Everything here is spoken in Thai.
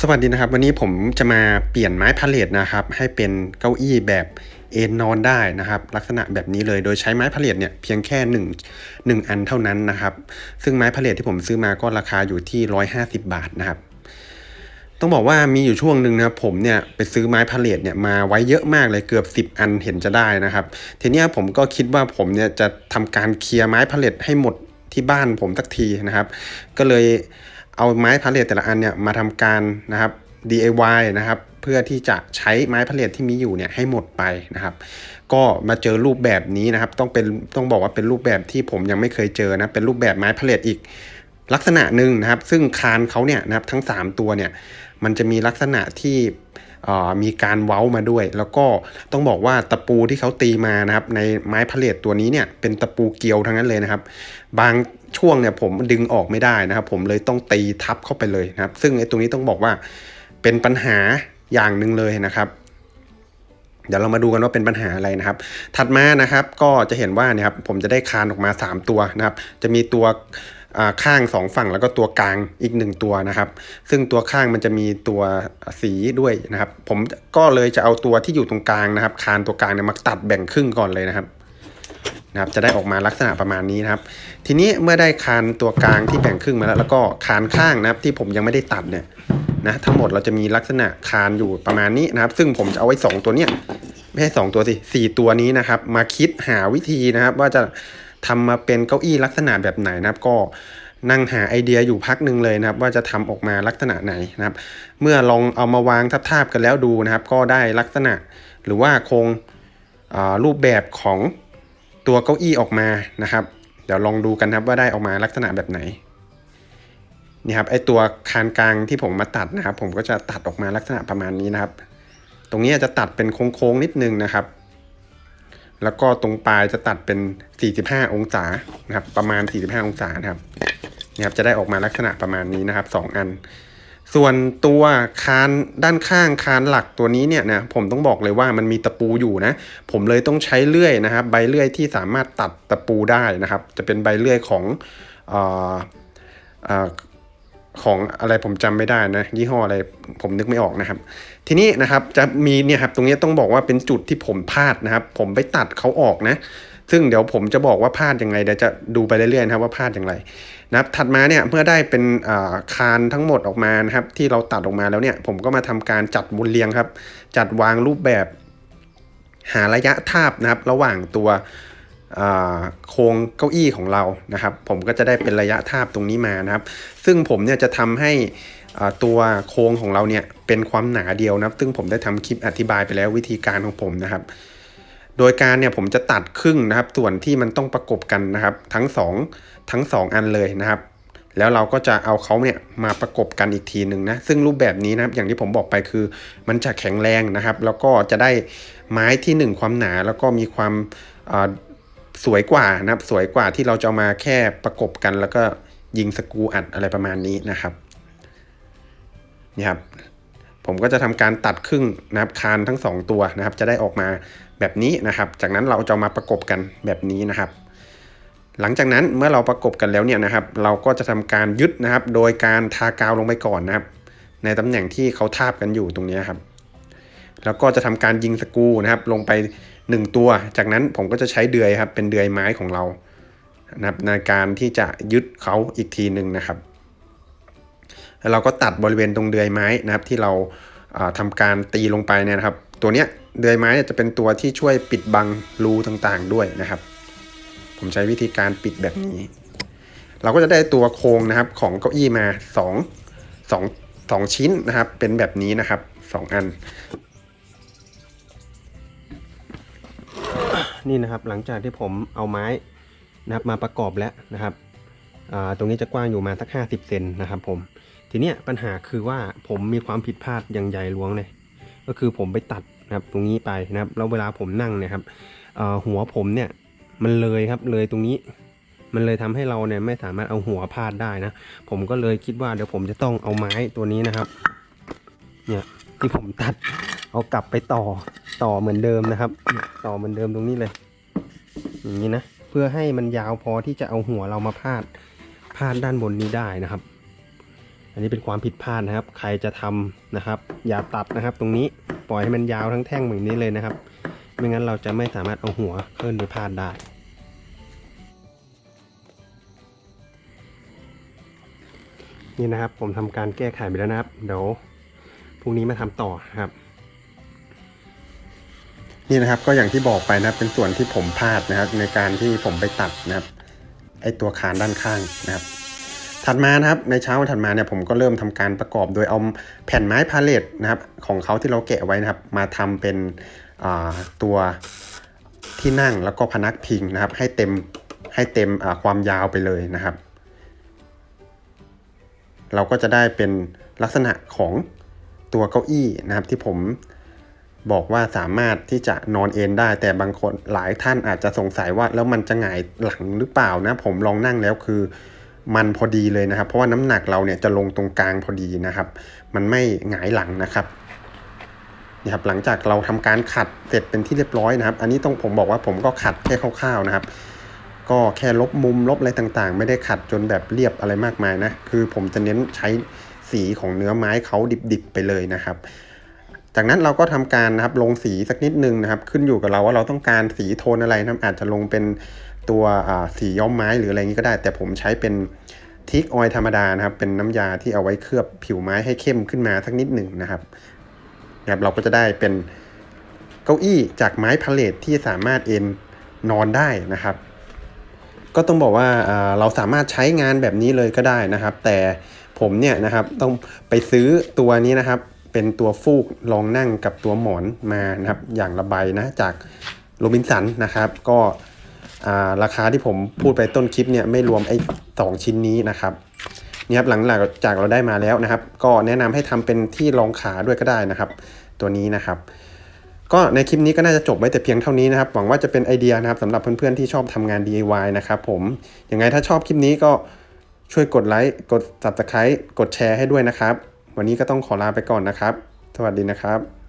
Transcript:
สวัสดีนะครับ วันนี้ผมจะมาเปลี่ยนไม้พาเลทนะครับ ให้เป็นเก้าอี้แบบเอนนอนได้นะครับ ลักษณะแบบนี้เลยโดยใช้ไม้พาเลทเนี่ยเพียงแค่1 1อันเท่านั้นนะครับ ซึ่งไม้พาเลทที่ผมซื้อมาก็ราคาอยู่ที่ 150 บาทนะครับ ต้องบอกว่ามีอยู่ช่วงหนึ่งนะครับผมเนี่ยไปซื้อไม้พาเลทเนี่ยมาไว้เยอะมากเลยเกือบ 10 อันเห็นจะได้นะครับ ทีนี้ผมก็คิดว่าผมเนี่ยจะทำการเคลียร์ไม้พาเลทให้หมดที่บ้านผมสักทีนะครับ ก็เลย เอาไม้พาเลทแต่ละอันเนี่ยมาทำการนะครับ DIY นะครับเพื่อที่จะใช้ไม้พาเลทที่มีอยู่เนี่ยให้หมดไปนะครับ ก็มาเจอรูปแบบนี้นะครับ ต้องเป็นต้องบอกว่าเป็นรูปแบบที่ผมยังไม่เคยเจอนะเป็นรูปแบบไม้พาเลทอีกลักษณะหนึ่งนะครับ ซึ่งคานเขาเนี่ยนะครับทั้ง 3 ตัวเนี่ยมันจะมีลักษณะที่ มีการเว้ามาด้วย แล้วก็ต้องบอกว่าตะปูที่เขาตีมานะครับ ในไม้พเลตตัวนี้เนี่ยเป็นตะปูเกียวทั้งนั้นเลยนะครับ บางช่วงเนี่ยผมดึงออกไม่ได้นะครับ ผมเลยต้องตีทับเข้าไปเลยนะครับ ซึ่งไอ้ตรงนี้ต้องบอกว่าเป็นปัญหาอย่างหนึ่งเลยนะครับ เดี๋ยวเรามาดูกันว่าเป็นปัญหาอะไรนะครับ ถัดมานะครับก็จะเห็นว่าเนี่ยครับผมจะได้คานออกมา 3 ตัวนะครับ จะมีตัวข้าง 2 ฝั่งแล้วก็ตัวกลางอีก 1 ตัวนะครับ ซึ่งตัวข้างมันจะมีตัวสีด้วยนะครับ ผมก็เลยจะเอาตัวที่อยู่ตรงกลางนะครับคานตัวกลางเนี่ยมาตัดแบ่งครึ่งก่อนเลยนะครับนะครับจะได้ออกมาลักษณะประมาณนี้นะครับ ทีนี้เมื่อได้คานตัวกลางที่แบ่งครึ่งมาแล้ว แล้วก็คานข้างนะครับที่ผมยังไม่ได้ตัดเนี่ย นะทั้งหมดเราจะมีลักษณะคานอยู่ประมาณนี้นะครับ ซึ่งผมจะเอาไว้ 2 ตัวเนี้ยไม่ใช่2ตัวสิสี่ตัวนี้นะครับ มาคิดหาวิธีนะครับ ว่าจะทำมาเป็นเก้าอี้ลักษณะแบบไหนนะครับ ก็นั่งหาไอเดียอยู่พักหนึ่งเลยนะครับ ว่าจะทำออกมาลักษณะไหนนะครับ เมื่อลองเอามาวางทับๆกันแล้วดูนะครับ ก็ได้ลักษณะหรือว่าโครงรูปแบบของตัวเก้าอี้ออกมานะครับ เดี๋ยวลองดูกันครับว่าได้ออกมาลักษณะแบบไหน นี่ครับไอตัวคานกลางที่ผมมาตัดนะครับ ผมก็จะตัดออกมาลักษณะประมาณนี้นะครับ ตรงนี้จะตัดเป็นโค้งๆนิดนึงนะครับ แล้วก็ตรงปลายจะตัดเป็น 45 องศานะครับ ประมาณ 45 องศานะครับนี่ครับจะได้ออกมาลักษณะประมาณนี้นะครับ 2 อัน ส่วนตัวคานด้านข้างคานหลักตัวนี้เนี่ยนะผมต้องบอกเลยว่ามันมีตะปูอยู่นะ ผมเลยต้องใช้เลื่อยนะครับ ใบเลื่อยที่สามารถตัดตะปูได้นะครับ จะเป็นใบเลื่อยของออ ของอะไรผมจำไม่ได้นะยี่ห้ออะไรผมนึกไม่ออกนะครับ ทีนี้นะครับจะมีเนี่ยครับตรงนี้ต้องบอกว่าเป็นจุดที่ผมพลาดนะครับ ผมไปตัดเขาออกนะ ซึ่งเดี๋ยวผมจะบอกว่าพลาดยังไงเดี๋ยวจะดูไปเรื่อยๆนะครับว่าพลาดอย่างไรนะครับถัดมาเนี่ยเมื่อได้เป็นคานทั้งหมดออกมานะครับ ที่เราตัดออกมาแล้วเนี่ย ผมก็มาทำการจัดบนเรียงครับ จัดวางรูปแบบหาระยะทาบนะครับ ระหว่างตัว โครงเก้าอี้ของเรานะครับ ผมก็จะได้เป็นระยะทาบตรงนี้มานะครับ ซึ่งผมเนี่ยจะทำให้ตัวโครงของเราเนี่ยเป็นความหนาเดียวนะครับ ซึ่งผมได้ทำคลิปอธิบายไปแล้ววิธีการของผมนะครับ โดยการเนี่ยผมจะตัดครึ่งนะครับ ส่วนที่มันต้องประกบกันนะครับ ทั้ง 2 ทั้ง 2 อันเลยนะครับแล้วเราก็จะเอาเขาเนี่ยมาประกบกันอีกทีหนึ่งนะ ซึ่งรูปแบบนี้นะครับ อย่างที่ผมบอกไปคือมันจะแข็งแรงนะครับ แล้วก็จะได้ไม้ที่ 1 ความหนาแล้วก็มีความ สวยกว่านะครับ สวยกว่าที่เราจะมาแค่ประกบกัน แล้วก็ยิงสกูอัดอะไรประมาณนี้นะครับนี่ครับผมก็จะทำการตัดครึ่งนะครับคานทั้ง 2 ตัวนะครับ จะได้ออกมาแบบนี้นะครับ จากนั้นเราจะมาประกบกันแบบนี้นะครับ หลังจากนั้นเมื่อเราประกบกันแล้วเนี่ยนะครับ เราก็จะทำการยึดนะครับ โดยการทากาวลงไปก่อนนะครับ ในตำแหน่งที่เขาทาบกันอยู่ตรงนี้ครับ แล้วก็จะทำการยิงสกูนะครับ ลงไป 1 ตัว จากนั้นผมก็จะใช้เดือยครับ เป็นเดือยไม้ของเรานะครับในการที่จะยึดเขาอีกทีหนึ่งนะครับแล้วเราก็ตัดบริเวณตรงเดือยไม้นะครับที่เราทำการตีลงไปเนี่ยนะครับ ตัวเนี้ยเดือยไม้จะเป็นตัวที่ช่วยปิดบังรูต่างๆด้วยนะครับ ผมใช้วิธีการปิดแบบนี้ เราก็จะได้ตัวโครงนะครับของเก้าอี้มา2 2 2ชิ้นนะครับ เป็นแบบนี้นะครับ 2 อัน นี่นะครับหลังจากที่ผมเอาไม้นะครับมาประกอบแล้วนะครับตรงนี้จะกว้างอยู่มาสัก 50 เซนนะครับผมทีเนี้ยปัญหาคือว่าผมมีความผิดพลาดอย่างใหญ่หลวงเลย ก็คือผมไปตัดนะครับตรงนี้ไปนะครับแล้วเวลาผมนั่งเนี่ยครับหัวผมเนี่ยมันเลยครับเลยตรงนี้มันเลยทำให้เราเนี่ยไม่สามารถเอาหัวพาดได้นะผมก็เลยคิดว่าเดี๋ยวผมจะต้องเอาไม้ตัวนี้นะครับ เนี่ยที่ผมตัดเอากลับไปต่อ ต่อเหมือนเดิมนะครับ ต่อเหมือนเดิมตรงนี้เลย อย่างนี้นะ เพื่อให้มันยาวพอที่จะเอาหัวเรามาพาดพาดด้านบนนี้ได้นะครับ อันนี้เป็นความผิดพลาดนะครับ ใครจะทำนะครับ อย่าตัดนะครับ ตรงนี้ปล่อยให้มันยาวทั้งแท่งแบบนี้เลยนะครับ ไม่งั้นเราจะไม่สามารถเอาหัวขึ้นไปพาดได้นี่นะครับผมทำการแก้ไขไปแล้วนะครับ เดี๋ยวพรุ่งนี้มาทำต่อครับ นี่นะครับก็อย่างที่บอกไปนะครับเป็นส่วนที่ผมพลาดนะครับ ในการที่ผมไปตัดนะครับไอตัวคานด้านข้างนะครับ ถัดมานะครับในเช้าวันถัดมาเนี่ยผมก็เริ่มทำการประกอบโดยเอาแผ่นไม้พาเลตนะครับ ของเขาที่เราแกะไว้นะครับ มาทำเป็นตัวที่นั่งแล้วก็พนักพิงนะครับ ให้เต็มให้เต็มความยาวไปเลยนะครับ เราก็จะได้เป็นลักษณะของตัวเก้าอี้นะครับที่ผม บอกว่าสามารถที่จะนอนเอนได้ แต่บางคนหลายท่านอาจจะสงสัยว่าแล้วมันจะหงายหลังหรือเปล่านะ ผมลองนั่งแล้วคือ มันพอดีเลยนะครับ เพราะว่าน้ำหนักเราเนี่ยจะลงตรงกลางพอดีนะครับ มันไม่หงายหลังนะครับนี่ครับหลังจากเราทำการขัดเสร็จเป็นที่เรียบร้อยนะครับ อันนี้ต้องผมบอกว่าผมก็ขัดแค่คร่าวๆนะครับ ก็แค่ลบมุมลบอะไรต่างๆ ไม่ได้ขัดจนแบบเรียบอะไรมากมายนะ คือผมจะเน้นใช้สีของเนื้อไม้เขาดิบๆไปเลยนะครับ จากนั้นเราก็ทำการนะครับลงสีสักนิดนึงนะครับ ขึ้นอยู่กับเราว่าเราต้องการสีโทนอะไรนะครับอาจจะลงเป็นตัวสีย้อมไม้หรืออะไรนี้ก็ได้ แต่ผมใช้เป็นทิกออยธรรมดานะครับ เป็นน้ำยาที่เอาไว้เคลือบผิวไม้ให้เข้มขึ้นมาสักนิดหนึ่งนะครับนะครับ เราก็จะได้เป็นเก้าอี้จากไม้พาเลทที่สามารถเอนนอนได้นะครับ ก็ต้องบอกว่าเราสามารถใช้งานแบบนี้เลยก็ได้นะครับ แต่ผมเนี่ยนะครับต้องไปซื้อตัวนี้นะครับ เป็นตัวฟูกรองนั่งกับตัวหมอนมานะครับอย่างละใบนะจากโรบินสันนะครับ ก็ราคาที่ผมพูดไปต้นคลิปเนี่ยไม่รวมไอ้สองชิ้นนี้นะครับนี่ครับหลังจากเราได้มาแล้วนะครับ ก็แนะนำให้ทำเป็นที่รองขาด้วยก็ได้นะครับ ตัวนี้นะครับ ก็ในคลิปนี้ก็น่าจะจบไว้แต่เพียงเท่านี้นะครับ หวังว่าจะเป็นไอเดียนะครับสำหรับเพื่อนๆที่ชอบทำงาน DIY นะครับผมยังไงถ้าชอบคลิปนี้ก็ช่วยกดไลค์กด Subscribe กดแชร์ให้ด้วยนะครับ วันนี้ก็ต้องขอลาไปก่อนนะครับ สวัสดีนะครับ